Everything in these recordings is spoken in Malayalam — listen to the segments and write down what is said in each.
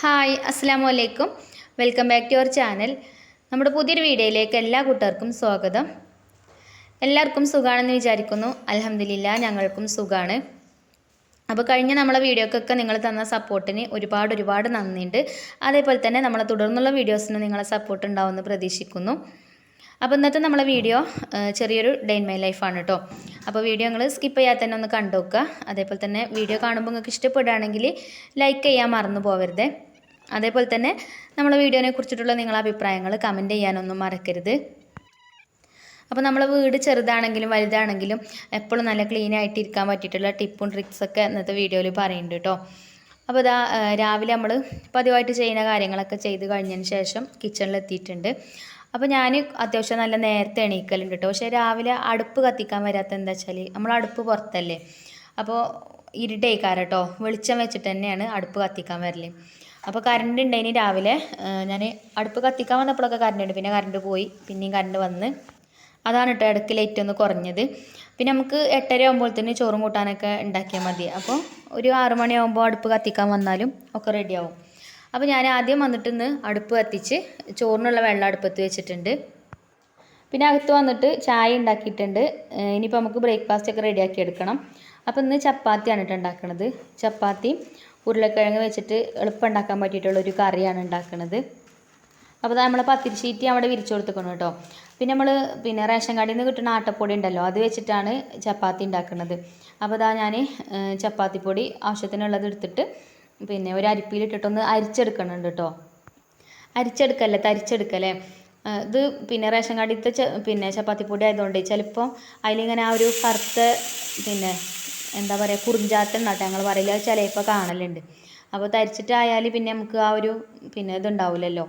ഹായ് അസ്സാം വലൈക്കും welcome back to your channel. നമ്മുടെ പുതിയൊരു വീഡിയോയിലേക്ക് എല്ലാ കൂട്ടർക്കും സ്വാഗതം. എല്ലാവർക്കും സുഖമാണെന്ന് വിചാരിക്കുന്നു. അലഹമില്ല ഞങ്ങൾക്കും സുഖമാണ് അപ്പോൾ കഴിഞ്ഞ നമ്മളെ വീഡിയോക്കൊക്കെ നിങ്ങൾ തന്ന സപ്പോർട്ടിന് ഒരുപാട് ഒരുപാട് നന്ദിയുണ്ട്. അതേപോലെ തന്നെ നമ്മളെ തുടർന്നുള്ള വീഡിയോസിന് നിങ്ങളെ സപ്പോർട്ട് ഉണ്ടാവുമെന്ന് പ്രതീക്ഷിക്കുന്നു. അപ്പോൾ ഇന്നത്തെ നമ്മളെ വീഡിയോ ചെറിയൊരു ഡേ ഇൻ മൈ ലൈഫാണ് കേട്ടോ അപ്പോൾ വീഡിയോ നിങ്ങൾ സ്കിപ്പ് ചെയ്യാതെ തന്നെ ഒന്ന് കണ്ടു അതേപോലെ തന്നെ വീഡിയോ കാണുമ്പോൾ നിങ്ങൾക്ക് ഇഷ്ടപ്പെടുകയാണെങ്കിൽ ലൈക്ക് ചെയ്യാൻ മറന്നു പോകരുത് അതേപോലെ തന്നെ നമ്മളെ വീഡിയോനെ കുറിച്ചിട്ടുള്ള നിങ്ങളുടെ അഭിപ്രായങ്ങൾ കമന്റ് ചെയ്യാനൊന്നും മറക്കരുത്. അപ്പോൾ നമ്മളെ വീട് ചെറുതാണെങ്കിലും വലുതാണെങ്കിലും എപ്പോഴും നല്ല ക്ലീൻ ആയിട്ട് ഇരിക്കാൻ പറ്റിയിട്ടുള്ള ടിപ്പും ട്രിക്സൊക്കെ ഇന്നത്തെ വീഡിയോയിൽ പറയുന്നുണ്ട് കേട്ടോ അപ്പോൾ ഇതാ രാവിലെ നമ്മൾ പതിവായിട്ട് ചെയ്യുന്ന കാര്യങ്ങളൊക്കെ ചെയ്ത് കഴിഞ്ഞതിന് ശേഷം കിച്ചണിൽ എത്തിയിട്ടുണ്ട്. അപ്പോൾ ഞാൻ അത്യാവശ്യം നല്ല നേരത്തെ എണീക്കലുണ്ട് കേട്ടോ പക്ഷേ രാവിലെ അടുപ്പ് കത്തിക്കാൻ വരാത്ത എന്താ വെച്ചാൽ നമ്മൾ അടുപ്പ് പുറത്തല്ലേ. അപ്പോൾ ഇരുട്ടേക്കാരട്ടോ വെളിച്ചം വെച്ചിട്ട് തന്നെയാണ് അടുപ്പ് കത്തിക്കാൻ വരൽ. അപ്പോൾ കറണ്ട് ഉണ്ടായിന് രാവിലെ. ഞാൻ അടുപ്പ് കത്തിക്കാൻ വന്നപ്പോഴൊക്കെ കറണ്ട് ഉണ്ട്. പിന്നെ കറണ്ട് പോയി. പിന്നെയും കറണ്ട് വന്ന്. അതാണ് കേട്ടോ ഇടയ്ക്ക് ലൈറ്റ് ഒന്ന് കുറഞ്ഞത്. പിന്നെ നമുക്ക് എട്ടര ആകുമ്പോഴത്തേന് ചോറും കൂട്ടാനൊക്കെ ഉണ്ടാക്കിയാൽ മതി. അപ്പോൾ ഒരു ആറു മണിയാകുമ്പോൾ അടുപ്പ് കത്തിക്കാൻ വന്നാലും ഒക്കെ റെഡിയാവും അപ്പോൾ ഞാൻ ആദ്യം വന്നിട്ട് ഇന്ന് അടുപ്പ് കത്തിച്ച് ചോറിനുള്ള വെള്ളം അടുപ്പത്ത് വെച്ചിട്ടുണ്ട്. പിന്നെ അകത്ത് വന്നിട്ട് ചായ ഉണ്ടാക്കിയിട്ടുണ്ട് ഇനിയിപ്പോൾ നമുക്ക് ബ്രേക്ക്ഫാസ്റ്റ് ഒക്കെ റെഡിയാക്കി എടുക്കണം. അപ്പോൾ ഇന്ന് ചപ്പാത്തിയാണ് കേട്ടോ ഉണ്ടാക്കുന്നത് ചപ്പാത്തി ഉരുളക്കിഴങ്ങ് വെച്ചിട്ട് എളുപ്പം ഉണ്ടാക്കാൻ പറ്റിയിട്ടുള്ളൊരു കറിയാണ് ഉണ്ടാക്കുന്നത് അപ്പോൾ നമ്മൾ പത്തിരി ഷീറ്റ് അവിടെ വിരിച്ചു കൊടുത്തേക്കണം കേട്ടോ. പിന്നെ നമ്മൾ പിന്നെ റേഷൻ കടയിൽ നിന്ന് കിട്ടുന്ന ആട്ടപ്പൊടി ഉണ്ടല്ലോ അത് വെച്ചിട്ടാണ് ചപ്പാത്തി ഉണ്ടാക്കുന്നത് അപ്പോൾ ഇതാ ഞാൻ ചപ്പാത്തിപ്പൊടി ആവശ്യത്തിനുള്ളത് എടുത്തിട്ട് പിന്നെ ഒരു അരിപ്പിയിലിട്ടിട്ടൊന്ന് അരിച്ചെടുക്കണുണ്ട് കേട്ടോ. അരിച്ചെടുക്കല്ലേ തരിച്ചെടുക്കല്ലേ? ഇത് പിന്നെ റേഷൻ കടയിലത്തെ പിന്നെ ചപ്പാത്തിപ്പൊടി ആയതുകൊണ്ട് ചിലപ്പോൾ അതിലിങ്ങനെ ആ ഒരു കറുത്ത പിന്നെ എന്താ പറയുക കുറിഞ്ചാത്തം എന്നാട്ടെ ഞങ്ങൾ പറയില്ല ചിലപ്പോൾ കാണലുണ്ട്. അപ്പോൾ തരിച്ചിട്ടായാൽ പിന്നെ നമുക്ക് ആ ഒരു പിന്നെ ഇതുണ്ടാവില്ലല്ലോ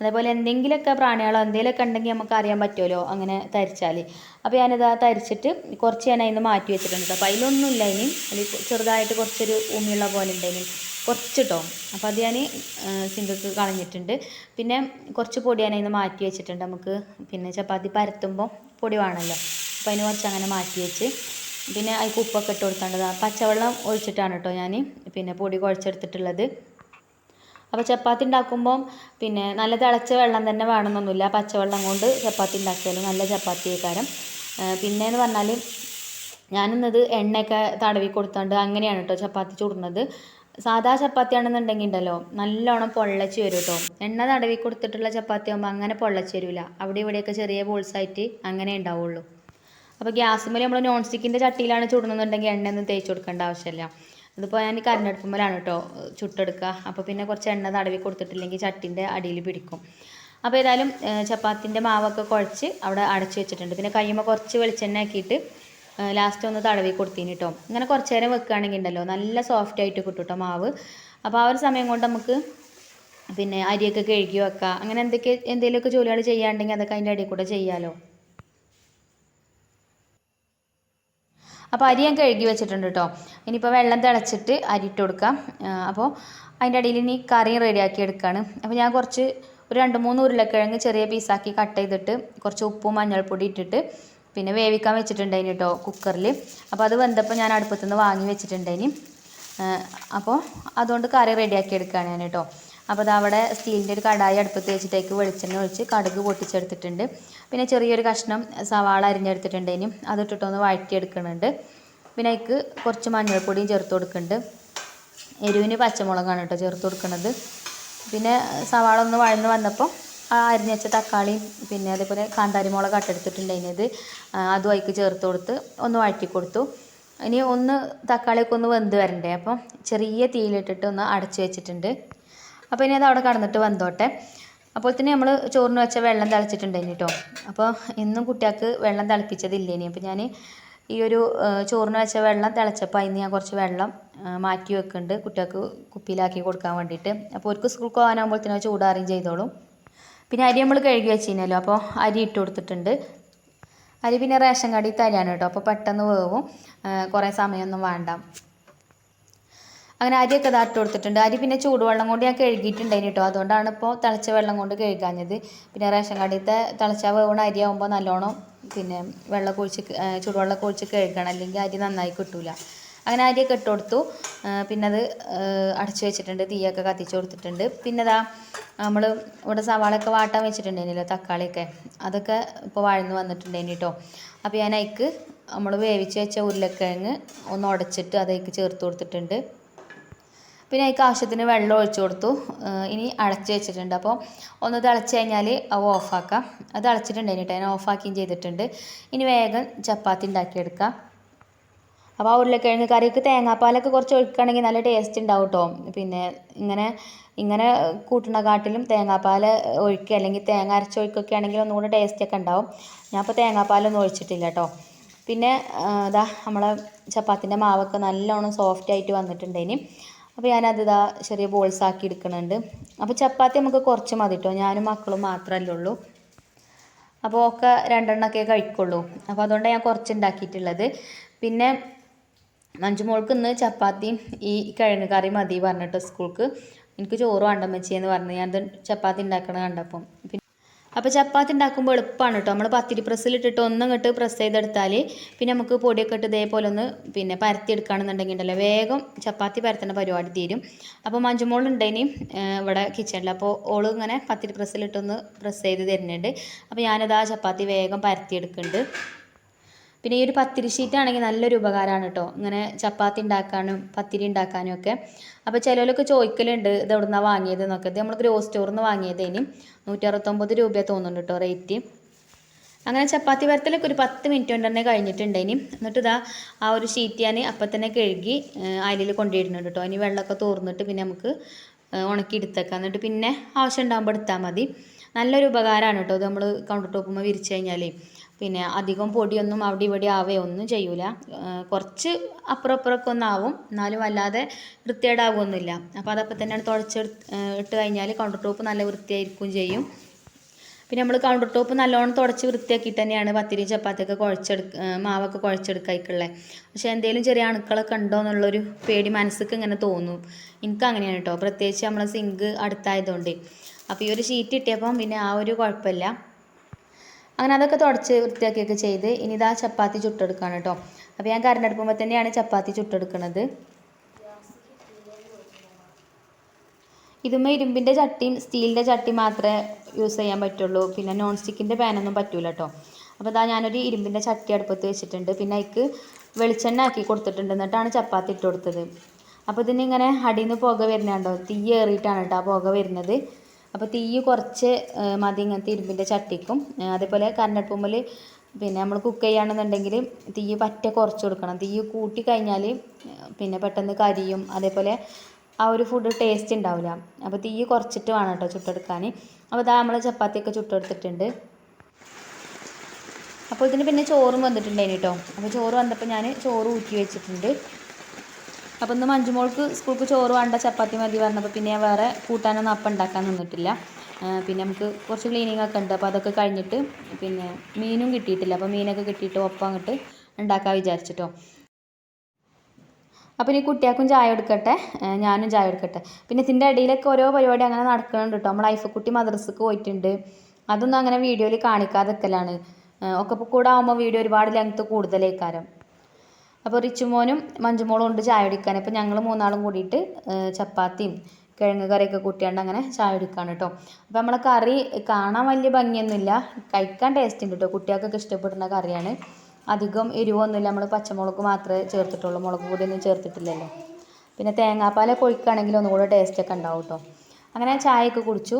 അതേപോലെ എന്തെങ്കിലുമൊക്കെ പ്രാണികളോ എന്തെങ്കിലുമൊക്കെ ഉണ്ടെങ്കിൽ നമുക്ക് അറിയാൻ പറ്റുമല്ലോ അങ്ങനെ തരിച്ചാൽ അപ്പോൾ ഞാനിത് ആ തരിച്ചിട്ട് കുറച്ച് ഞാൻ അതിൽ നിന്ന് മാറ്റി വെച്ചിട്ടുണ്ട് കേട്ടോ അപ്പോൾ അതിലൊന്നുമില്ല ഇനി. അതിൽ ചെറുതായിട്ട് കുറച്ചൊരു ഭൂമിയുള്ള പോലെ ഉണ്ടായിന് കുറച്ചിട്ടോ. അപ്പോൾ അത് ഞാൻ സിങ്കക്ക് കളഞ്ഞിട്ടുണ്ട്. പിന്നെ കുറച്ച് പൊടി ഞാൻ അതിൽ നിന്ന് മാറ്റി വെച്ചിട്ടുണ്ട്. നമുക്ക് പിന്നെ ചപ്പാത്തി പരത്തുമ്പോൾ പൊടി വേണമല്ലോ അപ്പോൾ അതിന് കുറച്ച് അങ്ങനെ മാറ്റി വെച്ച് പിന്നെ അതിൽ ഉപ്പൊക്കെ ഇട്ട് കൊടുക്കേണ്ടത് പച്ചവെള്ളം ഒഴിച്ചിട്ടാണ് കേട്ടോ ഞാൻ പിന്നെ പൊടി കുഴച്ചെടുത്തിട്ടുള്ളത്. അപ്പോൾ ചപ്പാത്തി ഉണ്ടാക്കുമ്പം പിന്നെ നല്ല തിളച്ച വെള്ളം തന്നെ വേണമെന്നൊന്നുമില്ല. പച്ചവെള്ളം കൊണ്ട് ചപ്പാത്തി ഉണ്ടാക്കിയാലും നല്ല ചപ്പാത്തി ആയിക്കാരം. പിന്നെ എന്ന് പറഞ്ഞാൽ ഞാനിന്നത് എണ്ണയൊക്കെ തടവി കൊടുത്തോണ്ട് അങ്ങനെയാണ് കേട്ടോ ചപ്പാത്തി ചുടുന്നത്. സാധാ ചപ്പാത്തി ആണെന്നുണ്ടെങ്കിൽ ഉണ്ടല്ലോ നല്ലോണം പൊള്ളച്ച് വരും കേട്ടോ. എണ്ണ തടവി കൊടുത്തിട്ടുള്ള ചപ്പാത്തി ആകുമ്പോൾ അങ്ങനെ പൊള്ളച്ച് വരില്ല അവിടെ ഇവിടെയൊക്കെ ചെറിയ ബോൾസായിട്ട് അങ്ങനെ ഉണ്ടാവുള്ളൂ. അപ്പോൾ ഗ്യാസുമ്മൽ നമ്മൾ നോൺ സ്റ്റിക്കിന്റെ ചട്ടിയിലാണ് ചുടുന്നുണ്ടെങ്കിൽ എണ്ണയൊന്നും തേച്ച് കൊടുക്കേണ്ട ആവശ്യമില്ല. അതിപ്പോൾ ഞാൻ കരണ്ടടുപ്പുമ്മലാണ് കേട്ടോ ചുട്ടെടുക്കുക അപ്പോൾ പിന്നെ കുറച്ച് എണ്ണ തടവി കൊടുത്തിട്ടില്ലെങ്കിൽ ചട്ടിന്റെ അടിയിൽ പിടിക്കും. അപ്പോൾ ഏതായാലും ചപ്പാത്തിന്റെ മാവൊക്കെ കുഴച്ച് അവിടെ അടച്ച് വെച്ചിട്ടുണ്ട്. പിന്നെ കയ്യുമ്പോൾ കുറച്ച് വെളിച്ചെണ്ണ ആക്കിയിട്ട് ലാസ്റ്റ് ഒന്ന് തടവി കൊടുത്തിന് കേട്ടോ ഇങ്ങനെ കുറച്ച് നേരം വെക്കുകയാണെങ്കിൽ ഉണ്ടല്ലോ നല്ല സോഫ്റ്റ് ആയിട്ട് കിട്ടും മാവ്. അപ്പോൾ ആ ഒരു സമയം കൊണ്ട് നമുക്ക് പിന്നെ അരിയൊക്കെ കഴുകി വെക്കുക അങ്ങനെ എന്തൊക്കെ എന്തെങ്കിലുമൊക്കെ ജോലികൾ ചെയ്യാണ്ടെങ്കിൽ അതൊക്കെ അതിന്റെ ഇടയിൽ കൂടെ ചെയ്യാമല്ലോ അപ്പോൾ അരി ഞാൻ കഴുകി വെച്ചിട്ടുണ്ട് കേട്ടോ ഇനിയിപ്പോൾ വെള്ളം തിളച്ചിട്ട് അരി ഇട്ട് കൊടുക്കാം. അപ്പോൾ അതിന്റെ ഇടയിൽ ഇനി കറി റെഡിയാക്കി എടുക്കുകയാണ് അപ്പോൾ ഞാൻ കുറച്ച് ഒരു രണ്ട് മൂന്ന് ഉരുളക്കിഴങ്ങ് ചെറിയ പീസാക്കി കട്ട് ചെയ്തിട്ട് കുറച്ച് ഉപ്പും മഞ്ഞൾപ്പൊടി ഇട്ടിട്ട് പിന്നെ വേവിക്കാൻ വെച്ചിട്ടുണ്ടായിന് കേട്ടോ കുക്കറിൽ അപ്പോൾ അത് വെന്തപ്പോൾ ഞാൻ അടുപ്പത്തുനിന്ന് വാങ്ങി വെച്ചിട്ടുണ്ടായിന് അപ്പോൾ അതുകൊണ്ട് കറി റെഡിയാക്കി എടുക്കുകയാണ് ഞാൻ കേട്ടോ അപ്പോൾ അത് അവിടെ സ്റ്റീലിന്റെ ഒരു കടായി അടുപ്പത്ത് വെച്ചിട്ടേക്ക് വെളിച്ചെണ്ണ ഒഴിച്ച് കടുക് പൊട്ടിച്ചെടുത്തിട്ടുണ്ട്. പിന്നെ ചെറിയൊരു കഷ്ണം സവാള അരിഞ്ഞെടുത്തിട്ടുണ്ടേനും അതിട്ടിട്ടൊന്ന് വഴറ്റിയെടുക്കുന്നുണ്ട്. പിന്നെ അതിക്ക് കുറച്ച് മഞ്ഞൾപ്പൊടിയും ചേർത്ത് കൊടുക്കുന്നുണ്ട്. എരിവിന് പച്ചമുളകാണ് കേട്ടോ ചേർത്ത് കൊടുക്കുന്നത്. പിന്നെ സവാള ഒന്ന് വഴന്ന് വന്നപ്പോൾ ആ അരിഞ്ഞ് വെച്ച തക്കാളിയും പിന്നെ അതേപോലെ കാന്താരി മുളക് കട്ടെടുത്തിട്ടുണ്ടായിരുന്നത് അതും അതിക്ക് ചേർത്ത് കൊടുത്ത് ഒന്ന് വഴറ്റി കൊടുത്തു. ഇനി ഒന്ന് തക്കാളിയൊക്കെ ഒന്ന് വെന്ത് വരണ്ടേ? അപ്പം ചെറിയ തീയിലിട്ടിട്ട് ഒന്ന് അടച്ച് വെച്ചിട്ടുണ്ട്. അപ്പോൾ ഇനി അത് അവിടെ കടന്നിട്ട് വെന്തോട്ടെ അപ്പോൾ തന്നെ നമ്മൾ ചോറിന് വെച്ച വെള്ളം തിളച്ചിട്ടുണ്ടായിന് കേട്ടോ അപ്പോൾ ഇന്നും കുട്ടികൾക്ക് വെള്ളം തിളപ്പിച്ചതില്ല ഇനി അപ്പോൾ ഞാൻ ഈ ഒരു ചോറിന് വെച്ച വെള്ളം തിളച്ചപ്പോൾ അതിന് ഞാൻ കുറച്ച് വെള്ളം മാറ്റി വെക്കുന്നുണ്ട് കുട്ടികൾക്ക് കുപ്പിയിലാക്കി കൊടുക്കാൻ വേണ്ടിയിട്ട് അപ്പോൾ അവർക്ക് സ്കൂൾ പോകാനാകുമ്പോൾ തന്നെ ചൂടാറിയും ചെയ്തോളും. പിന്നെ അരി നമ്മൾ കഴുകി വെച്ചിരുന്നല്ലോ അപ്പോൾ അരി ഇട്ട് കൊടുത്തിട്ടുണ്ട്. അരി പിന്നെ റേഷൻ കടയിൽ തരികയാണ് കേട്ടോ അപ്പോൾ പെട്ടെന്ന് വേവും. കുറേ സമയമൊന്നും വേണ്ട. അങ്ങനെ അരിയൊക്കെ ദാട്ട് കൊടുത്തിട്ടുണ്ട്. അരി പിന്നെ ചൂടുവെള്ളം കൊണ്ട് ഞാൻ കഴുകിയിട്ടുണ്ടായിന് കേട്ടോ അതുകൊണ്ടാണ് ഇപ്പോൾ തിളച്ച വെള്ളം കൊണ്ട് കഴുകാഞ്ഞത്. പിന്നെ റേഷൻ കടയിലത്തെ തിളച്ച വേവണ അരിയാവുമ്പോൾ നല്ലോണം പിന്നെ വെള്ളം കുഴിച്ച് ചൂടുവെള്ളം കുഴിച്ച് കഴുകണം. അല്ലെങ്കിൽ അരി നന്നായി കിട്ടൂല. അങ്ങനെ അരിയൊക്കെ ഇട്ട് കൊടുത്തു. പിന്നെ അത് അടച്ചു വെച്ചിട്ടുണ്ട്. തീയൊക്കെ കത്തിച്ചു കൊടുത്തിട്ടുണ്ട്. പിന്നെ ഇതാ നമ്മൾ ഇവിടെ സവാളയൊക്കെ വാട്ടാൻ വെച്ചിട്ടുണ്ടായിരുന്നല്ലോ തക്കാളിയൊക്കെ. അതൊക്കെ ഇപ്പോൾ വഴന്ന് വന്നിട്ടുണ്ടായിന് കേട്ടോ അപ്പോൾ ഞാൻ അതിക്ക് നമ്മൾ വേവിച്ച് വെച്ച ഉരുളക്കിഴങ്ങ് ഒന്ന് ഉടച്ചിട്ട് അതേക്ക് ചേർത്ത് കൊടുത്തിട്ടുണ്ട്. പിന്നെ അതിക്ക് ആവശ്യത്തിന് വെള്ളം ഒഴിച്ചു കൊടുത്തു. ഇനി അടച്ച് വെച്ചിട്ടുണ്ട്. അപ്പോൾ ഒന്ന് തിളച്ച് കഴിഞ്ഞാൽ അത് ഓഫാക്കാം. അത് തിളച്ചിട്ടുണ്ട് കേട്ടോ ഞാൻ ഓഫാക്കുകയും ചെയ്തിട്ടുണ്ട്. ഇനി വേഗം ചപ്പാത്തി ഉണ്ടാക്കിയെടുക്കാം. അപ്പോൾ ആ ഉരുളക്കിഴങ്ങ് കറിക്ക് തേങ്ങാപ്പാലൊക്കെ കുറച്ച് ഒഴിക്കുകയാണെങ്കിൽ നല്ല ടേസ്റ്റ് ഉണ്ടാവും കേട്ടോ പിന്നെ ഇങ്ങനെ ഇങ്ങനെ കൂട്ടുന്ന കാട്ടിലും തേങ്ങാപ്പാൽ ഒഴിക്കുക അല്ലെങ്കിൽ തേങ്ങ അരച്ചൊഴിക്കൊക്കെ ആണെങ്കിൽ ഒന്നുകൂടെ ടേസ്റ്റ് ഒക്കെ ഉണ്ടാവും. ഞാൻ ഇപ്പോൾ തേങ്ങാപ്പാലൊന്നും ഒഴിച്ചിട്ടില്ല കേട്ടോ പിന്നെ ഇതാ നമ്മളെ ചപ്പാത്തിന്റെ മാവൊക്കെ നല്ലോണം സോഫ്റ്റ് ആയിട്ട് വന്നിട്ടുണ്ട് ഇനി അപ്പോൾ ഞാനത് ഇതാ ചെറിയ ബോൾസ് ആക്കി എടുക്കുന്നുണ്ട് അപ്പോൾ ചപ്പാത്തി നമുക്ക് കുറച്ച് മതി കേട്ടോ ഞാനും മക്കളും മാത്രമല്ലേ ഉള്ളൂ. അപ്പോൾ ഒക്കെ രണ്ടെണ്ണമൊക്കെ കഴിക്കുള്ളൂ. അപ്പോൾ അതുകൊണ്ടാണ് ഞാൻ കുറച്ച് ഉണ്ടാക്കിയിട്ടുള്ളത്. പിന്നെ മഞ്ജുമോൾക്ക് ഇന്ന് ചപ്പാത്തിയും ഈ കിഴങ്ങ് കറി മതി പറഞ്ഞിട്ട് സ്കൂൾക്ക്. എനിക്ക് ചോറ് വേണ്ട പറഞ്ഞു ഞാനത് ചപ്പാത്തി ഉണ്ടാക്കണ കണ്ടപ്പം. അപ്പോൾ ചപ്പാത്തി ഉണ്ടാക്കുമ്പോൾ എളുപ്പമാണ് കേട്ടോ. നമ്മൾ പത്തിരി പ്രസ്സിലിട്ടിട്ട് ഒന്നങ്ങോട്ട് പ്രസ് ചെയ്തെടുത്താൽ പിന്നെ നമുക്ക് പൊടിയൊക്കെ ഇട്ട് ഇതേപോലെ ഒന്ന് പിന്നെ പരത്തി എടുക്കുകയാണെന്നുണ്ടെങ്കിൽ ഉണ്ടല്ലോ. വേഗം ചപ്പാത്തി പരത്തേണ്ട പരിപാടി തീരും. അപ്പോൾ മഞ്ജുമോളുണ്ടേനി ഇവിടെ കിച്ചണിൽ അപ്പോൾ ഓൾ ഇങ്ങനെ പത്തിരി പ്രസ്സിലിട്ടൊന്ന് പ്രസ് ചെയ്ത് തരുന്നുണ്ട്. അപ്പോൾ ഞാനത് ആ ചപ്പാത്തി വേഗം പരത്തി എടുക്കുന്നുണ്ട് പിന്നെ ഈ ഒരു പത്തിരി ഷീറ്റ് ആണെങ്കിൽ നല്ലൊരു ഉപകാരമാണ് കേട്ടോ ഇങ്ങനെ ചപ്പാത്തി ഉണ്ടാക്കാനും പത്തിരി ഉണ്ടാക്കാനും ഒക്കെ. അപ്പോൾ ചിലരൊക്കെ ചോദിക്കലുണ്ട് ഇത് എവിടെ നിന്നാണ് വാങ്ങിയത് എന്നൊക്കെ. ഇത് നമ്മൾ ഗ്രോ സ്റ്റോറിൽ നിന്ന് വാങ്ങിയതേനും നൂറ്റി അറുപത്തൊമ്പത് രൂപ തോന്നുന്നുണ്ട് കേട്ടോ റേറ്റ് അങ്ങനെ ചപ്പാത്തി വരത്തലൊക്കെ ഒരു പത്ത് മിനിറ്റ് കൊണ്ട് തന്നെ കഴിഞ്ഞിട്ടുണ്ടേനി എന്നിട്ട് ഇതാ ആ ഒരു ഷീറ്റ് ഞാൻ അപ്പം തന്നെ കഴുകി അയലിൽ കൊണ്ടുവരുന്നുണ്ട് കേട്ടോ ഇനി വെള്ളമൊക്കെ തോർന്നിട്ട് പിന്നെ നമുക്ക് ഉണക്കി എടുത്തേക്കാം. എന്നിട്ട് പിന്നെ ആവശ്യം ഉണ്ടാകുമ്പോൾ എടുത്താൽ മതി. നല്ലൊരു ഉപകാരമാണ് കേട്ടോ ഇത് നമ്മൾ കൗണ്ടർ ടോപ്പുമ്പോൾ വിരിച്ചു കഴിഞ്ഞാൽ പിന്നെ അധികം പൊടിയൊന്നും അവിടെ ഇവിടെ ആവേ ഒന്നും ചെയ്യൂല. കുറച്ച് അപ്പുറം ഒന്നാവും. എന്നാലും വല്ലാതെ വൃത്തികേടാവുകയൊന്നുമില്ല അപ്പോൾ അതപ്പം തന്നെയാണ് തുടച്ചെടുത്ത് ഇട്ട് കഴിഞ്ഞാൽ കൗണ്ടർ ടോപ്പ് നല്ല വൃത്തിയായിരിക്കും ചെയ്യും. പിന്നെ നമ്മൾ കൗണ്ടർ ടോപ്പ് നല്ലോണം തുടച്ച് വൃത്തിയാക്കി തന്നെയാണ് പത്തിരി ചപ്പാത്തിയൊക്കെ കുഴച്ചെടുക്ക മാവൊക്കെ കുഴച്ചെടുക്കായിക്കുള്ളത് പക്ഷേ എന്തെങ്കിലും ചെറിയ അണുക്കളൊക്കെ ഉണ്ടോ എന്നുള്ളൊരു പേടി മനസ്സിക്ക് ഇങ്ങനെ തോന്നും. എനിക്ക് അങ്ങനെയാണ് കേട്ടോ പ്രത്യേകിച്ച് നമ്മളെ സിങ്ക് അടുത്തായതുകൊണ്ട്. അപ്പോൾ ഈ ഒരു ഷീറ്റ് കിട്ടിയപ്പം പിന്നെ ആ ഒരു കുഴപ്പമില്ല. അങ്ങനെ അതൊക്കെ തുടച്ച് വൃത്തിയാക്കിയൊക്കെ ചെയ്ത് ഇനി ഇതാ ചപ്പാത്തി ചുട്ടെടുക്കുകയാണ് കേട്ടോ. അപ്പോൾ ഞാൻ കരണ്ടടുപ്പുമ്പോൾ തന്നെയാണ് ചപ്പാത്തി ചുട്ടെടുക്കുന്നത് ഇതുമ്മേ ഇരുമ്പിന്റെ ചട്ടിയും സ്റ്റീലിന്റെ ചട്ടി മാത്രമേ യൂസ് ചെയ്യാൻ പറ്റുള്ളൂ. പിന്നെ നോൺ സ്റ്റിക്കിന്റെ പാനൊന്നും പറ്റൂല കേട്ടോ. അപ്പോൾ ഇതാ ഞാനൊരു ഇരുമ്പിന്റെ ചട്ടി അടുപ്പത്ത് വെച്ചിട്ടുണ്ട്. പിന്നെ അതിക്ക് വെളിച്ചെണ്ണ ആക്കി കൊടുത്തിട്ടുണ്ട്. എന്നിട്ടാണ് ചപ്പാത്തി ഇട്ട് കൊടുത്തത്. അപ്പോൾ ഇതിനിങ്ങനെ അടിയിൽ നിന്ന് പുക വരുന്നുണ്ടോ തീ ഏറിയിട്ടാണ് കേട്ടോ ആ പുക വരുന്നത്. അപ്പോൾ തീ കുറച്ച് മതി ഇങ്ങനത്തെ ഇരുമ്പിന്റെ ചട്ടിക്കും. അതേപോലെ കരണ്ടടുപ്പുമ്പിൽ പിന്നെ നമ്മൾ കുക്ക് ചെയ്യുകയാണെന്നുണ്ടെങ്കിൽ തീ പറ്റ കുറച്ച് കൊടുക്കണം. തീ കൂട്ടി കഴിഞ്ഞാൽ പിന്നെ പെട്ടെന്ന് കരിയും അതേപോലെ ആ ഒരു ഫുഡ് ടേസ്റ്റ് ഉണ്ടാവില്ല. അപ്പോൾ തീ കുറച്ചിട്ട് വേണം കേട്ടോ ചുട്ടെടുക്കാൻ അപ്പോൾ ഇതാ നമ്മൾ ചപ്പാത്തിയൊക്കെ ചുട്ടെടുത്തിട്ടുണ്ട്. അപ്പോൾ ഇതിന് പിന്നെ ചോറും വന്നിട്ടുണ്ടായിന് കേട്ടോ അപ്പോൾ ചോറ് വന്നപ്പോൾ ഞാൻ ചോറ് ഊറ്റി വെച്ചിട്ടുണ്ട്. അപ്പോൾ ഇന്ന് മഞ്ജുമോൾക്ക് സ്കൂൾക്ക് ചോറ് വേണ്ട ചപ്പാത്തി മതി പറഞ്ഞപ്പോൾ പിന്നെ ഞാൻ വേറെ കൂട്ടാനൊന്നും അപ്പം ഉണ്ടാക്കാൻ നിന്നിട്ടില്ല. പിന്നെ നമുക്ക് കുറച്ച് ക്ലീനിങ് ഒക്കെ ഉണ്ട്. അപ്പോൾ അതൊക്കെ കഴിഞ്ഞിട്ട് പിന്നെ മീനും കിട്ടിയിട്ടില്ല. അപ്പോൾ മീനൊക്കെ കിട്ടിയിട്ട് ഒപ്പം അങ്ങോട്ട് ഉണ്ടാക്കാൻ വിചാരിച്ചിട്ടോ. അപ്പോൾ ഇനി കുട്ടിയാക്കും ചായ എടുക്കട്ടെ ഞാനും ചായ എടുക്കട്ടെ പിന്നെ ഇതിന്റെ ഇടയിലൊക്കെ ഓരോ പരിപാടി അങ്ങനെ നടക്കുന്നുണ്ട് കേട്ടോ നമ്മൾ ഐഫക്കുട്ടി മദ്രസക്ക് പോയിട്ടുണ്ട്. അതൊന്നും അങ്ങനെ വീഡിയോയിൽ കാണിക്കാതെ നിൽക്കലാണ് ഒക്കെ കൂടെ ആകുമ്പോൾ വീഡിയോ ഒരുപാട് ലെങ്ത്ത് കൂടുതലേക്കാരം. അപ്പോൾ റിച്ചുമോനും മഞ്ജുമോളും ഉണ്ട് ചായ കുടിക്കാൻ. അപ്പോൾ ഞങ്ങൾ മൂന്നാളും കൂടിയിട്ട് ചപ്പാത്തിയും കിഴങ്ങ് കറിയൊക്കെ കൂട്ടിയാണ്ട് അങ്ങനെ ചായ കുടിക്കാണ് കേട്ടോ അപ്പോൾ നമ്മളെ കറി കാണാൻ വലിയ ഭംഗിയൊന്നുമില്ല. കഴിക്കാൻ ടേസ്റ്റ് ഉണ്ട് കേട്ടോ കുട്ടികൾക്കൊക്കെ ഇഷ്ടപ്പെടുന്ന കറിയാണ്. അധികം എരിവൊന്നുമില്ല. നമ്മൾ പച്ചമുളക് മാത്രമേ ചേർത്തിട്ടുള്ളൂ. മുളക് പൊടിയൊന്നും ചേർത്തിട്ടില്ലല്ലോ. പിന്നെ തേങ്ങാപ്പാലൊക്കെ ഒഴിക്കുകയാണെങ്കിൽ ഒന്നുകൂടെ ടേസ്റ്റൊക്കെ ഉണ്ടാവും കേട്ടോ അങ്ങനെ ചായയൊക്കെ കുടിച്ചു.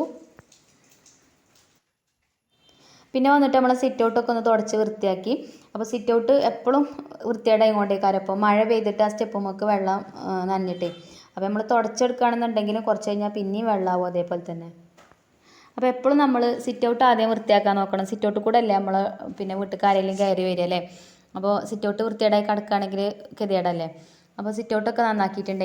പിന്നെ വന്നിട്ട് നമ്മൾ സിറ്റ് ഔട്ടൊക്കെ ഒന്ന് തുടച്ച് വൃത്തിയാക്കി. അപ്പോൾ സിറ്റ് ഔട്ട് എപ്പോഴും വൃത്തിയായിട്ട് കൊണ്ടേക്കാരം അപ്പോൾ മഴ പെയ്തിട്ട് ആ സ്റ്റെപ്പുമൊക്കെ വെള്ളം നനഞ്ഞിട്ടേ. അപ്പോൾ നമ്മൾ തുടച്ചെടുക്കുകയാണെന്നുണ്ടെങ്കിലും കുറച്ച് കഴിഞ്ഞാൽ പിന്നെയും വെള്ളമാവും അതേപോലെ തന്നെ. അപ്പോൾ എപ്പോഴും നമ്മൾ സിറ്റ് ഔട്ട് ആദ്യം വൃത്തിയാക്കാൻ നോക്കണം. സിറ്റ് ഔട്ട് കൂടെ അല്ലേ നമ്മൾ പിന്നെ വീട്ടുകാരെല്ലാം കയറി വരിക അല്ലേ? അപ്പോൾ സിറ്റ് ഔട്ട് വൃത്തിയേടായി കിടക്കുകയാണെങ്കിൽ ഗതികേടല്ലേ? അപ്പോൾ സിറ്റ് ഔട്ടൊക്കെ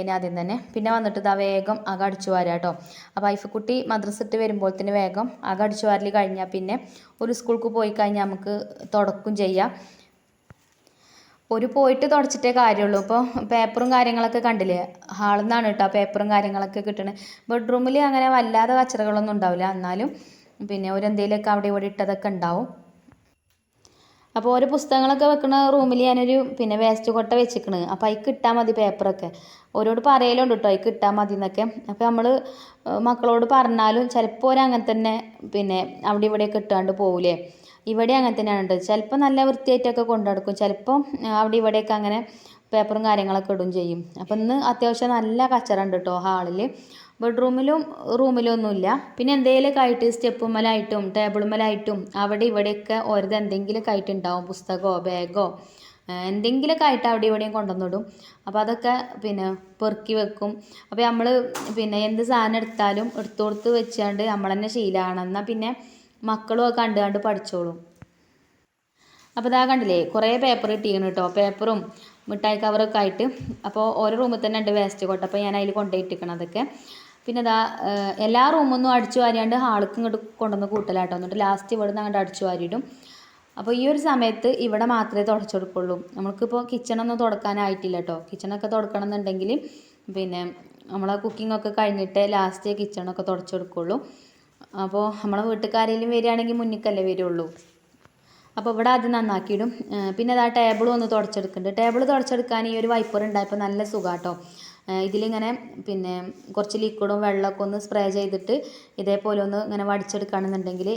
ഇനി ആദ്യം തന്നെ. പിന്നെ വന്നിട്ട് ഇതാ വേഗം അക അടിച്ചു വാരുക കേട്ടോ. അപ്പോൾ ഐഫക്കുട്ടി മദ്രസ ഇട്ട് വരുമ്പോൾ തന്നെ വേഗം അക അടിച്ചു വാരൽ കഴിഞ്ഞാൽ പിന്നെ ഒരു സ്കൂൾക്ക് പോയി കഴിഞ്ഞാൽ നമുക്ക് തുടക്കും ചെയ്യാം. ഒരു പോയിട്ട് തുടച്ചിട്ടേ കാര്യമുള്ളൂ ഇപ്പോൾ പേപ്പറും കാര്യങ്ങളൊക്കെ കണ്ടില്ലേ? ഹാളിൽ നിന്നാണ് കേട്ടോ പേപ്പറും കാര്യങ്ങളൊക്കെ കിട്ടണത് ബെഡ്റൂമിൽ അങ്ങനെ വല്ലാതെ കച്ചറകളൊന്നും ഉണ്ടാവില്ല. എന്നാലും പിന്നെ ഒരു എന്തെങ്കിലുമൊക്കെ അവിടെ ഇവിടെ ഇട്ടതൊക്കെ ഉണ്ടാവും. അപ്പോൾ ഓരോ പുസ്തകങ്ങളൊക്കെ വെക്കുന്ന റൂമിൽ ഞാനൊരു പിന്നെ വേസ്റ്റ് കൊട്ട വെച്ചിക്കണ്. അപ്പോൾ അതിൽ കിട്ടാൽ മതി പേപ്പറൊക്കെ ഓരോട് പറയലുണ്ട് കേട്ടോ അതിൽ കിട്ടാൽ മതി എന്നൊക്കെ അപ്പോൾ നമ്മൾ മക്കളോട് പറഞ്ഞാലും ചിലപ്പോൾ അങ്ങനെ തന്നെ പിന്നെ അവിടെ ഇവിടെയൊക്കെ ഇട്ടാണ്ട് പോകില്ലേ ഇവിടെ അങ്ങനെ തന്നെയാണ് ചിലപ്പോൾ നല്ല വൃത്തിയായിട്ടൊക്കെ കൊണ്ടു നടക്കും. ചിലപ്പോൾ അവിടെ ഇവിടെയൊക്കെ അങ്ങനെ പേപ്പറും കാര്യങ്ങളൊക്കെ ഇടും ചെയ്യും. അപ്പം ഇന്ന് അത്യാവശ്യം നല്ല കച്ചറ ഉണ്ട് കേട്ടോ ഹാളിൽ ബെഡ്റൂമിലും റൂമിലൊന്നുമില്ല പിന്നെ എന്തെങ്കിലുമൊക്കെ ആയിട്ട് സ്റ്റെപ്പുമ്മലായിട്ടും ടേബിളുമ്മലായിട്ടും അവിടെ ഇവിടെയൊക്കെ ഓരത് എന്തെങ്കിലുമൊക്കെ ആയിട്ടുണ്ടാവും. പുസ്തകമോ ബാഗോ എന്തെങ്കിലുമൊക്കെ ആയിട്ട് അവിടെ ഇവിടെയും കൊണ്ടുവന്നിടും. അപ്പോൾ അതൊക്കെ പിന്നെ പെറുക്കി വെക്കും. അപ്പോൾ നമ്മൾ പിന്നെ എന്ത് സാധനം എടുത്താലും എടുത്തു കൊടുത്ത് വെച്ചാണ്ട് നമ്മൾ തന്നെ ശീലമാണ് എന്നാൽ പിന്നെ മക്കളും ഒക്കെ കണ്ട് കണ്ട് പഠിച്ചോളും. അപ്പോൾ ഇതാ കണ്ടില്ലേ കുറേ പേപ്പർ കിട്ടിയിരുന്നു കേട്ടോ പേപ്പറും മിഠായി കവറൊക്കെ ആയിട്ട്. അപ്പോൾ ഓരോ റൂമിൽ തന്നെ ഉണ്ട് വേസ്റ്റ് കൊട്ട അപ്പോൾ ഞാൻ അതിൽ കൊണ്ടുപോയിട്ടിരിക്കണം അതൊക്കെ. പിന്നെ ഇതാ എല്ലാ റൂമൊന്നും അടിച്ചു വാരിയാണ്ട് ഹാൾക്ക് ഇങ്ങോട്ട് കൊണ്ടുവന്ന് കൂട്ടലാട്ടോ. എന്നിട്ട് ലാസ്റ്റ് ഇവിടെ നിന്ന് അങ്ങോട്ട് അടിച്ചു വാരിയിടും. അപ്പോൾ ഈ ഒരു സമയത്ത് ഇവിടെ മാത്രമേ തുടച്ചു കൊടുക്കുള്ളൂ നമുക്കിപ്പോൾ കിച്ചണൊന്നും തുടക്കാനായിട്ടില്ല കേട്ടോ കിച്ചണൊക്കെ തുടക്കണം എന്നുണ്ടെങ്കിൽ പിന്നെ നമ്മളെ കുക്കിംഗ് ഒക്കെ കഴിഞ്ഞിട്ട് ലാസ്റ്റ് കിച്ചണൊക്കെ തുടച്ചു കൊടുക്കുള്ളൂ അപ്പോൾ നമ്മളെ വീട്ടുകാരെങ്കിലും വരികയാണെങ്കിൽ മുന്നിക്കല്ലേ വരുള്ളൂ. അപ്പോൾ ഇവിടെ അത് നന്നാക്കിയിടും. പിന്നെ അതാ ടേബിളും ഒന്ന് തുടച്ചെടുക്കുന്നുണ്ട്. ടേബിൾ തുടച്ചെടുക്കാൻ ഈ ഒരു വൈപ്പർ ഉണ്ടായപ്പോൾ നല്ല സുഖാട്ടോ. ഇതിലിങ്ങനെ പിന്നെ കുറച്ച് ലിക്വിഡും വെള്ളമൊക്കെ ഒന്ന് സ്പ്രേ ചെയ്തിട്ട് ഇതേപോലെ ഒന്ന് ഇങ്ങനെ വടിച്ചെടുക്കുകയാണെന്നുണ്ടെങ്കിൽ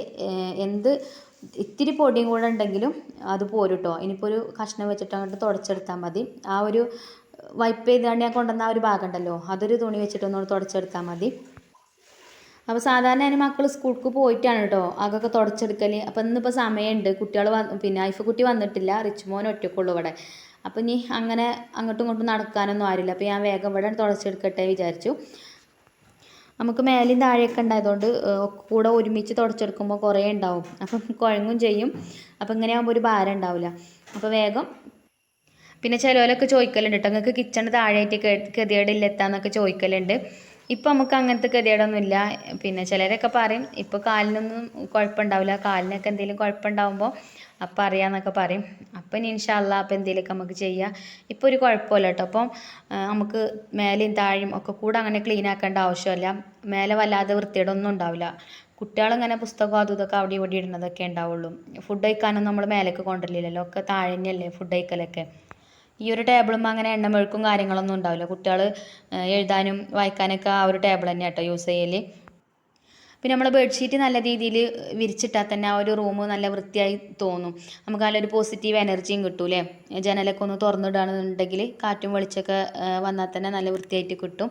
എന്ത് ഇത്തിരി പൊടിയും കൂടെ ഉണ്ടെങ്കിലും അത് പോരും കേട്ടോ ഇനിയിപ്പോൾ ഒരു കഷ്ണം വെച്ചിട്ട് അങ്ങോട്ട് തുടച്ചെടുത്താൽ മതി. ആ ഒരു വൈപ്പ് ചെയ്താണ്ട് ഞാൻ കൊണ്ടുവന്ന ആ ഒരു ഭാഗം ഉണ്ടല്ലോ അതൊരു തുണി വെച്ചിട്ടൊന്നുകൂടെ തുടച്ചെടുത്താൽ മതി. അപ്പോൾ സാധാരണ ഞാൻ മക്കൾ സ്കൂൾക്ക് പോയിട്ടാണ് കേട്ടോ അതൊക്കെ തുടച്ചെടുക്കൽ അപ്പോൾ ഇന്നിപ്പോൾ സമയമുണ്ട്. കുട്ടികൾ വന്ന് പിന്നെ ഐഫ് കുട്ടി വന്നിട്ടില്ല. റിച്ച് മോൻ ഒറ്റക്കുള്ളൂ ഇവിടെ. അപ്പോൾ ഇനി അങ്ങനെ അങ്ങോട്ടും ഇങ്ങോട്ടും നടക്കാനൊന്നും ആരില്ല. അപ്പോൾ ഞാൻ വേഗം ഇവിടെ തുടച്ചെടുക്കട്ടെ വിചാരിച്ചു. നമുക്ക് മേലെയും താഴെയൊക്കെ ഉണ്ടായതുകൊണ്ട് കൂടെ ഒരുമിച്ച് തുടച്ചെടുക്കുമ്പോൾ കുറേ ഉണ്ടാവും. അപ്പം കുഴങ്ങും ചെയ്യും. അപ്പം ഇങ്ങനെ ആകുമ്പോൾ ഒരു ഭാരം ഉണ്ടാവില്ല. അപ്പോൾ വേഗം. പിന്നെ ചിലവരൊക്കെ ചോദിക്കലുണ്ട് കേട്ടോ നിങ്ങൾക്ക് കിച്ചൺ താഴെയായിട്ട് ഗതികേടില്ല എത്താന്നൊക്കെ ചോദിക്കലുണ്ട്. ഇപ്പം നമുക്ക് അങ്ങനത്തെ ഗതികേടൊന്നുമില്ല. പിന്നെ ചിലരൊക്കെ പറയും ഇപ്പോൾ കാലിനൊന്നും കുഴപ്പമുണ്ടാവില്ല. കാലിനൊക്കെ എന്തെങ്കിലും കുഴപ്പമുണ്ടാവുമ്പോൾ അപ്പം അറിയാമെന്നൊക്കെ പറയും. അപ്പം ഇനി ഇൻഷാല്ല അപ്പം എന്തെങ്കിലുമൊക്കെ നമുക്ക് ചെയ്യാം. ഇപ്പോൾ ഒരു കുഴപ്പമില്ല കേട്ടോ അപ്പം നമുക്ക് മേലെയും താഴെയും ഒക്കെ കൂടെ അങ്ങനെ ക്ലീൻ ആക്കേണ്ട ആവശ്യമില്ല. മേലെ വല്ലാതെ വൃത്തിയോടൊന്നും ഉണ്ടാവില്ല. കുട്ടികളിങ്ങനെ പുസ്തകം അതും ഇതൊക്കെ അവിടെ ഇവിടെ ഇടുന്നതൊക്കെ ഉണ്ടാവുള്ളൂ. ഫുഡ് കഴിക്കാനൊന്നും നമ്മൾ മേലേക്ക് കൊണ്ടുവരില്ലല്ലോ. ഒക്കെ താഴെ തന്നെയല്ലേ ഫുഡ് കഴിക്കലൊക്കെ. ഈ ഒരു ടേബിളും അങ്ങനെ എണ്ണമെഴുക്കും കാര്യങ്ങളൊന്നും ഉണ്ടാവില്ല. കുട്ടികൾ എഴുതാനും വായിക്കാനൊക്കെ ആ ഒരു ടേബിൾ തന്നെ കേട്ടോ യൂസ് ചെയ്യൽ പിന്നെ നമ്മൾ ബെഡ്ഷീറ്റ് നല്ല രീതിയിൽ വിരിച്ചിട്ടാൽ തന്നെ ആ ഒരു റൂം നല്ല വൃത്തിയായി തോന്നും. നമുക്ക് നല്ലൊരു പോസിറ്റീവ് എനർജിയും കിട്ടൂലേ? ജനലൊക്കെ ഒന്ന് തുറന്നിടുകയാണെന്നുണ്ടെങ്കിൽ കാറ്റും വെളിച്ചമൊക്കെ വന്നാൽ തന്നെ നല്ല വൃത്തിയായിട്ട് കിട്ടും.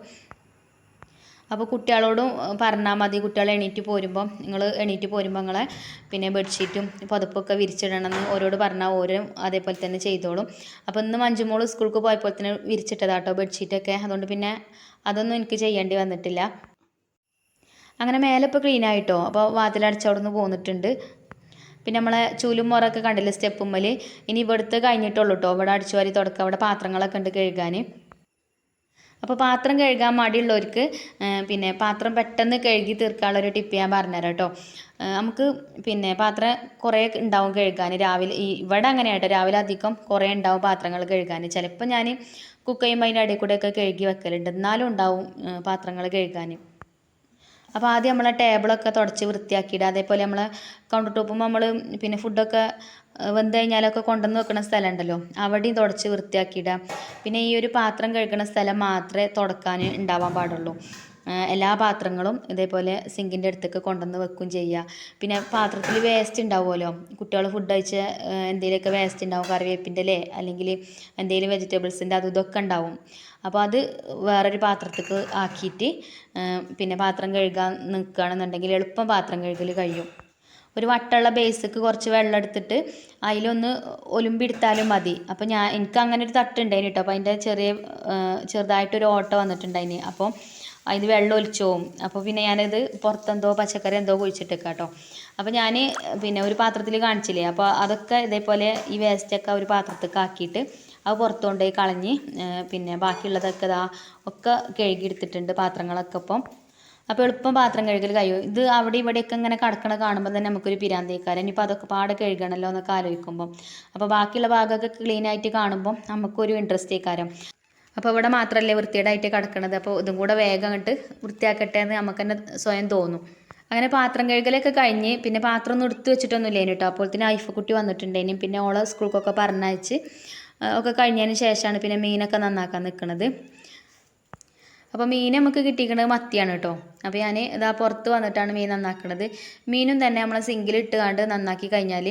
അപ്പോൾ കുട്ടികളോടും പറഞ്ഞാൽ മതി. കുട്ടികൾ എണീറ്റ് പോരുമ്പോൾ നിങ്ങൾ എണീറ്റ് പോരുമ്പോൾ നിങ്ങളെ പിന്നെ ബെഡ്ഷീറ്റും പുതപ്പൊക്കെ വിരിച്ചിടണമെന്ന് ഓരോട് പറഞ്ഞാൽ ഓരോ അതേപോലെ തന്നെ ചെയ്തോളും. അപ്പോൾ ഇന്ന് മഞ്ജുമോൾ സ്കൂൾക്ക് പോയപ്പോൾ തന്നെ വിരിച്ചിട്ടതാട്ടോ ബെഡ്ഷീറ്റൊക്കെ. അതുകൊണ്ട് പിന്നെ അതൊന്നും എനിക്ക് ചെയ്യേണ്ടി വന്നിട്ടില്ല. അങ്ങനെ മേലെ ഇപ്പോൾ ക്ലീൻ ആയിട്ടോ? അപ്പോൾ വാതിലടച്ച് അവിടെ നിന്ന് പോന്നിട്ടുണ്ട്. പിന്നെ നമ്മളെ ചൂലും മുറൊക്കെ കണ്ടില്ലേ സ്റ്റെപ്പുമ്മൽ ഇനി ഇവിടുത്തെ കഴിഞ്ഞിട്ടുള്ളൂ കേട്ടോ ഇവിടെ അടിച്ചു വാരി അവിടെ പാത്രങ്ങളൊക്കെ ഉണ്ട് കഴുകാൻ അപ്പോൾ പാത്രം കഴുകാൻ മടിയുള്ളവർക്ക് പിന്നെ പാത്രം പെട്ടെന്ന് കഴുകി തീർക്കാനുള്ള ഒരു ടിപ്പ് ഞാൻ പറഞ്ഞുതരാം കേട്ടോ. നമുക്ക് പിന്നെ പാത്രം കുറേ ഉണ്ടാവും കഴുകാൻ. രാവിലെ ഈ ഇവിടെ അങ്ങനെയാട്ടോ രാവിലെ അധികം കുറേ ഉണ്ടാവും പാത്രങ്ങൾ കഴുകാൻ. ചിലപ്പോൾ ഞാൻ കുക്ക് ചെയ്യുമ്പോൾ അതിന്റെ ഇടയിൽ കൂടെയൊക്കെ കഴുകി വെക്കലുണ്ട്. എന്നാലും ഉണ്ടാവും പാത്രങ്ങൾ കഴുകാൻ. അപ്പോൾ ആദ്യം നമ്മളെ ടേബിളൊക്കെ തുടച്ച് വൃത്തിയാക്കിയിടുക. അതേപോലെ നമ്മളെ കൗണ്ടർ ടോപ്പും നമ്മൾ പിന്നെ ഫുഡൊക്കെ വെന്ത് കഴിഞ്ഞാലൊക്കെ കൊണ്ടുവന്ന് വെക്കുന്ന സ്ഥലം ഉണ്ടല്ലോ അവിടെയും തുടച്ച് വൃത്തിയാക്കിയിടുക. പിന്നെ ഈ ഒരു പാത്രം കഴുകുന്ന സ്ഥലം മാത്രമേ തുടക്കാൻ ഉണ്ടാവാൻ പാടുള്ളൂ. എല്ലാ പാത്രങ്ങളും ഇതേപോലെ സിങ്കിന്റെ അടുത്തേക്ക് കൊണ്ടുവന്ന് വെക്കും ചെയ്യുക. പിന്നെ പാത്രത്തിൽ വേസ്റ്റ് ഉണ്ടാവുമല്ലോ. കുട്ടികൾ ഫുഡ് കഴിച്ച എന്തെങ്കിലുമൊക്കെ വേസ്റ്റ് ഉണ്ടാവും. കറിവേപ്പിന്റെ അല്ലേ അല്ലെങ്കിൽ എന്തെങ്കിലും വെജിറ്റബിൾസിന്റെ അതും ഇതൊക്കെ ഉണ്ടാവും. അപ്പോൾ അത് വേറൊരു പാത്രത്തേക്ക് ആക്കിയിട്ട് പിന്നെ പാത്രം കഴുകാൻ നിൽക്കുകയാണെന്നുണ്ടെങ്കിൽ എളുപ്പം പാത്രം കഴുകൽ കഴിയും. ഒരു വട്ടുള്ള ബേസിക്ക് കുറച്ച് വെള്ളം എടുത്തിട്ട് അതിലൊന്ന് ഒലുമ്പെടുത്താലും മതി. അപ്പോൾ ഞാൻ എനിക്ക് അങ്ങനെ ഒരു തട്ടുണ്ടായിന് കേട്ടോ അപ്പോൾ അതിന്റെ ചെറിയ ചെറുതായിട്ടൊരു ഓട്ട വന്നിട്ടുണ്ടായിന്. അപ്പോൾ അതിന് വെള്ളം ഒലിച്ചു പോകും അപ്പോൾ പിന്നെ ഞാനത് പുറത്തെന്തോ പച്ചക്കറി എന്തോ കുഴിച്ചിട്ടേക്കാം കേട്ടോ അപ്പോൾ ഞാൻ പിന്നെ ഒരു പാത്രത്തിൽ കാണിച്ചില്ലേ? അപ്പോൾ അതൊക്കെ ഇതേപോലെ ഈ വേസ്റ്റൊക്കെ ഒരു പാത്രത്തേക്ക് ആക്കിയിട്ട് അത് പുറത്ത് കൊണ്ടുപോയി കളഞ്ഞ് പിന്നെ ബാക്കിയുള്ളതൊക്കെ ഇതാ ഒക്കെ കഴുകിയെടുത്തിട്ടുണ്ട് പാത്രങ്ങളൊക്കെ ഇപ്പം. അപ്പോൾ എളുപ്പം പാത്രം കഴുകൽ കഴിയും. ഇത് അവിടെ ഇവിടെയൊക്കെ ഇങ്ങനെ കിടക്കണ കാണുമ്പോൾ തന്നെ നമുക്കൊരു പിരാന്തേക്കാരം ഇനിയിപ്പോൾ അതൊക്കെ പാടെ കഴുകണമല്ലോ എന്നൊക്കെ ആലോചിക്കുമ്പോൾ അപ്പോൾ ബാക്കിയുള്ള ഭാഗമൊക്കെ ക്ലീൻ ആയിട്ട് കാണുമ്പോൾ നമുക്കൊരു ഇൻട്രസ്റ്റ് ആയിക്കാരം അപ്പോൾ ഇവിടെ മാത്രമല്ലേ വൃത്തിയേടായിട്ട് കിടക്കണത്? അപ്പോൾ ഇതും കൂടെ വേഗം അങ്ങോട്ട് വൃത്തിയാക്കട്ടെ എന്ന് നമുക്ക് തന്നെ സ്വയം തോന്നും. അങ്ങനെ പാത്രം കഴുകലൊക്കെ കഴിഞ്ഞ് പിന്നെ പാത്രം ഒന്നും എടുത്ത് വെച്ചിട്ടൊന്നുമില്ല കേട്ടോ അപ്പോഴത്തേന് ഐഫ് കുട്ടി വന്നിട്ടുണ്ടേനും. പിന്നെ ഓളെ സ്കൂൾക്കൊക്കെ പറഞ്ഞയച്ച് ഒക്കെ കഴിഞ്ഞതിന് ശേഷമാണ് പിന്നെ മീനൊക്കെ നന്നാക്കാൻ നിൽക്കുന്നത് അപ്പോൾ മീൻ നമുക്ക് കിട്ടിയിരിക്കുന്നത് മത്തിയാണ് കേട്ടോ. അപ്പോൾ ഞാൻ ഇതാ പുറത്ത് വന്നിട്ടാണ് മീൻ നന്നാക്കുന്നത് മീനും തന്നെ നമ്മൾ സിങ്കിലിട്ട് കണ്ട് നന്നാക്കി കഴിഞ്ഞാൽ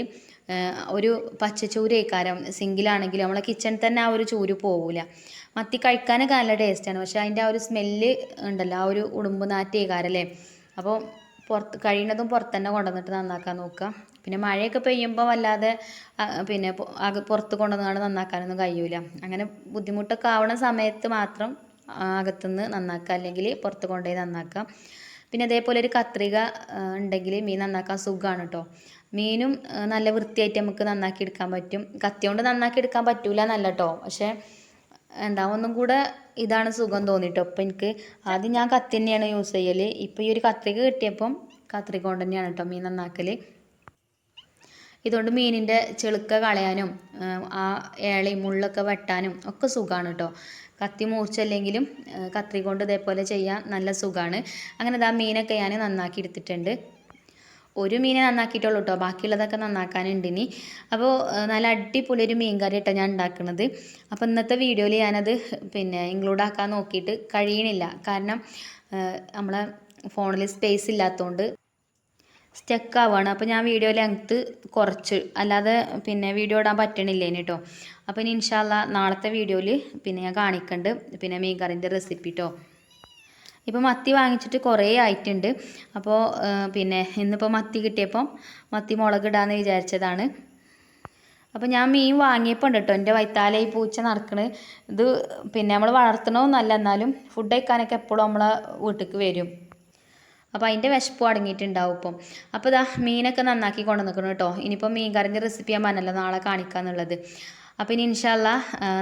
ഒരു പച്ചച്ചൂരേക്കാരം സിങ്കിലാണെങ്കിലും നമ്മളെ കിച്ചണിൽ തന്നെ ആ ഒരു ചൂര് പോവില്ല മത്തി കഴിക്കാനൊക്കെ നല്ല ടേസ്റ്റാണ് പക്ഷേ അതിന്റെ ആ ഒരു സ്മെല്ല് ഉണ്ടല്ലോ ആ ഒരു ഉടുമ്പ് നാറ്റേക്കാരല്ലേ അപ്പോൾ പുറത്ത് കഴിയുന്നതും പുറത്ത് തന്നെ കൊണ്ടുവന്നിട്ട് നന്നാക്കാൻ നോക്കുക. പിന്നെ മഴയൊക്കെ പെയ്യുമ്പോൾ വല്ലാതെ പിന്നെ പുറത്ത് കൊണ്ടുവന്നാണ് നന്നാക്കാനൊന്നും കഴിയൂല. അങ്ങനെ ബുദ്ധിമുട്ടൊക്കെ ആവണ സമയത്ത് മാത്രം അകത്തുനിന്ന് നന്നാക്കുക അല്ലെങ്കിൽ പുറത്ത് കൊണ്ടുപോയി നന്നാക്കാം പിന്നെ അതേപോലെ ഒരു കത്രിക ഉണ്ടെങ്കിൽ മീൻ നന്നാക്കാൻ സുഖമാണ് കേട്ടോ മീനും നല്ല വൃത്തിയായിട്ട് നമുക്ക് നന്നാക്കി എടുക്കാൻ പറ്റും. കത്തി കൊണ്ട് നന്നാക്കി എടുക്കാൻ പറ്റൂല എന്നല്ല കേട്ടോ പക്ഷേ എന്താ ഒന്നും കൂടെ ഇതാണ് സുഖം തോന്നിട്ടോ അപ്പം എനിക്ക് ആദ്യം ഞാൻ കത്തി തന്നെയാണ് യൂസ് ചെയ്യൽ ഇപ്പം ഈ ഒരു കത്രിക കിട്ടിയപ്പം കത്രിക കൊണ്ട് തന്നെയാണ് കേട്ടോ മീൻ നന്നാക്കൽ ഇതുകൊണ്ട് മീനിന്റെ ചെളുക്ക കളയാനും ആ ഏളയും മുള്ളൊക്കെ വെട്ടാനും ഒക്കെ സുഖമാണ് കേട്ടോ കത്തി മൂർച്ചല്ലെങ്കിലും കത്രി കൊണ്ട് ഇതേപോലെ ചെയ്യാൻ നല്ല സുഖമാണ് അങ്ങനെ ഇതാ മീനൊക്കെ ഞാൻ നന്നാക്കി എടുത്തിട്ടുണ്ട്. ഒരു മീനെ നന്നാക്കിയിട്ടുള്ളൂ കേട്ടോ ബാക്കിയുള്ളതൊക്കെ നന്നാക്കാനുണ്ട് ഇനി. അപ്പോൾ നല്ല അടിപൊളി ഒരു മീൻ കറി ഞാൻ ഉണ്ടാക്കുന്നത് അപ്പോൾ ഇന്നത്തെ വീഡിയോയിൽ ഞാനത് പിന്നെ ഇൻക്ലൂഡ് ആക്കാൻ നോക്കിയിട്ട് കഴിയണില്ല. കാരണം നമ്മളെ ഫോണിൽ സ്പേസ് ഇല്ലാത്തതുകൊണ്ട് സ്റ്റക്ക് ആവുകയാണ് അപ്പോൾ ഞാൻ വീഡിയോ ലെങ്ത്ത് കുറച്ച്. അല്ലാതെ പിന്നെ വീഡിയോ ഇടാൻ പറ്റണില്ലേന് കേട്ടോ അപ്പോൾ ഇനി ഇൻഷാല്ല നാളത്തെ വീഡിയോയിൽ പിന്നെ ഞാൻ കാണിക്കുന്നുണ്ട് പിന്നെ മീൻ കറിന്റെ റെസിപ്പി കേട്ടോ ഇപ്പോൾ മത്തി വാങ്ങിച്ചിട്ട് കുറേ ആയിട്ടുണ്ട്. അപ്പോൾ പിന്നെ ഇന്നിപ്പോൾ മത്തി കിട്ടിയപ്പോൾ മത്തി മുളക് ഇടാമെന്ന് വിചാരിച്ചതാണ്. അപ്പോൾ ഞാൻ മീൻ വാങ്ങിയപ്പോൾ ഉണ്ട് കേട്ടോ എന്റെ വൈത്താല ഈ പൂച്ച നടക്കണ്. ഇത് പിന്നെ നമ്മൾ വളർത്തണമെന്നല്ല എന്നാലും ഫുഡ് കഴിക്കാനൊക്കെ എപ്പോഴും നമ്മളെ വീട്ടിലേക്ക് വരും. അപ്പോൾ അതിന്റെ വിശപ്പ് അടങ്ങിയിട്ടുണ്ടാവും ഇപ്പം. അപ്പോൾ ഇതാ മീനൊക്കെ നന്നാക്കി കൊണ്ടു നിൽക്കണം കേട്ടോ. ഇനിയിപ്പോൾ മീൻ കറിന്റെ റെസിപ്പി ഞാൻ പറഞ്ഞല്ലോ നാളെ കാണിക്കാന്നുള്ളത് അപ്പോൾ ഇനി ഇൻഷാല്ല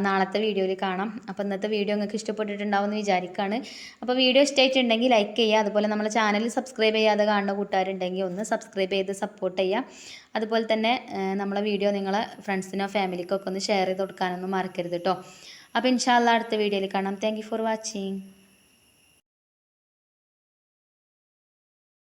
നാളത്തെ വീഡിയോയിൽ കാണാം. അപ്പോൾ ഇന്നത്തെ വീഡിയോ നിങ്ങൾക്ക് ഇഷ്ടപ്പെട്ടിട്ടുണ്ടാവും എന്ന് വിചാരിക്കുകയാണ് അപ്പോൾ വീഡിയോ ഇഷ്ടമായിട്ടുണ്ടെങ്കിൽ ലൈക്ക് ചെയ്യുക. അതുപോലെ നമ്മളെ ചാനൽ സബ്സ്ക്രൈബ് ചെയ്യാതെ കാണുന്ന കൂട്ടുകാരുണ്ടെങ്കിൽ ഒന്ന് സബ്സ്ക്രൈബ് ചെയ്ത് സപ്പോർട്ട് ചെയ്യുക. അതുപോലെ തന്നെ നമ്മളെ വീഡിയോ നിങ്ങളെ ഫ്രണ്ട്സിനോ ഫാമിലിക്കോ ഒക്കെ ഒന്ന് ഷെയർ ചെയ്ത് കൊടുക്കാനൊന്നും മറക്കരുത് കേട്ടോ. അപ്പോൾ ഇൻഷാല്ല അടുത്ത വീഡിയോയിൽ കാണാം. Thank for watching